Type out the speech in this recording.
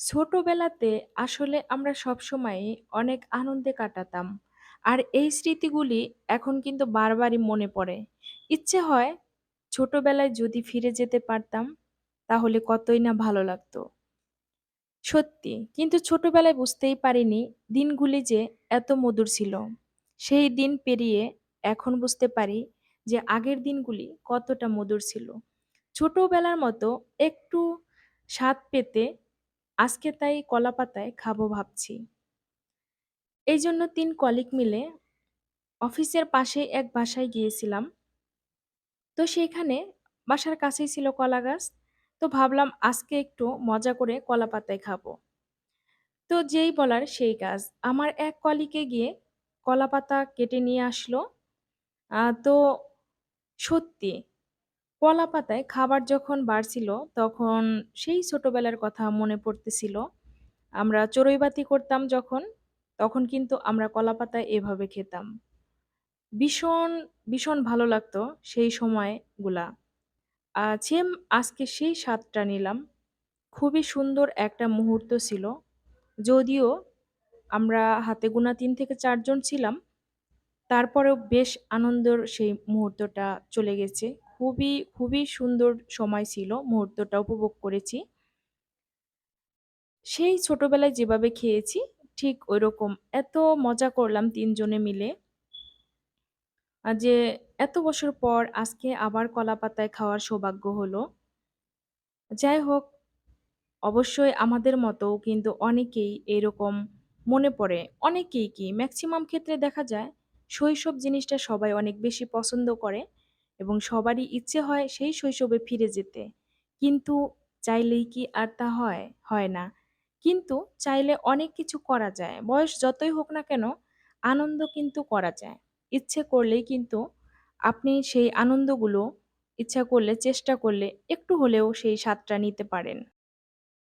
ছোটবেলাতে আসলে আমরা সবসময়ই অনেক আনন্দে কাটাতাম। আর এই স্মৃতিগুলি এখন কিন্তু বারবারই মনে পড়ে। ইচ্ছে হয় ছোটবেলায় যদি ফিরে যেতে পারতাম, তাহলে কতই না ভালো লাগতো। সত্যি, কিন্তু ছোটবেলায় বুঝতেই পারিনি দিনগুলি যে এত মধুর ছিল। সেই দিন পেরিয়ে এখন বুঝতে পারি যে আগের দিনগুলি কতটা মধুর ছিল। ছোটবেলার মতো একটু স্বাদ পেতে আজকে তাই কলাপাতায় খাব ভাবছি। এই জন্য তিন কলিগ মিলে অফিসের পাশেই এক বাসায় গিয়েছিলাম। তো সেইখানে বাসার কাছেই ছিল কলা গাছ তো ভাবলাম আজকে একটু মজা করে কলাপাতায় খাব। তো যেই বলার সেই কাজ। আমার এক কলিকে গিয়ে কলাপাতা কেটে নিয়ে আসলো। তো সত্যি কলাপাতায় খাবার যখন বাড়ছিল, তখন সেই ছোটবেলার কথা মনে পড়তেছিল। আমরা চড়ুইবাতি করতাম যখন, তখন কিন্তু আমরা কলা পাতায় এভাবে খেতাম। ভীষণ, ভীষণ ভালো লাগতো সেই সময়গুলা। সেম আজকে সেই স্বাদটা নিলাম। খুবই সুন্দর একটা মুহূর্ত ছিল। যদিও আমরা হাতে গোনা তিন থেকে চারজন ছিলাম। তারপরেও বেশ আনন্দের সেই মুহূর্তটা চলে গেছে। খুবই, খুবই সুন্দর সময় ছিল। মুহূর্তটা উপভোগ করেছি। সেই ছোটবেলায় যেভাবে খেয়েছি, ঠিক ঐরকম এত মজা করলাম তিনজনে মিলে। যে এত বছর পর আজকে আবার কলাপাতায় খাওয়ার সৌভাগ্য হলো। যাই হোক, অবশ্যই আমাদের মতো কিন্তু অনেকেই এরকম মনে পড়ে। অনেকেই কি ম্যাক্সিমাম ক্ষেত্রে দেখা যায় শৈশব জিনিসটা সবাই অনেক বেশি পছন্দ করে এবং সবারই ইচ্ছে হয় সেই শৈশবে ফিরে যেতে। কিন্তু চাইলেই কি আর তা হয়? হয় না। কিন্তু চাইলে অনেক কিছু করা যায়। বয়স যতই হোক না কেন, আনন্দ কিন্তু করা যায়। ইচ্ছে করলেই কিন্তু আপনি সেই আনন্দগুলো ইচ্ছা করলে, চেষ্টা করলে একটু হলেও সেই স্বাদটা নিতে পারেন।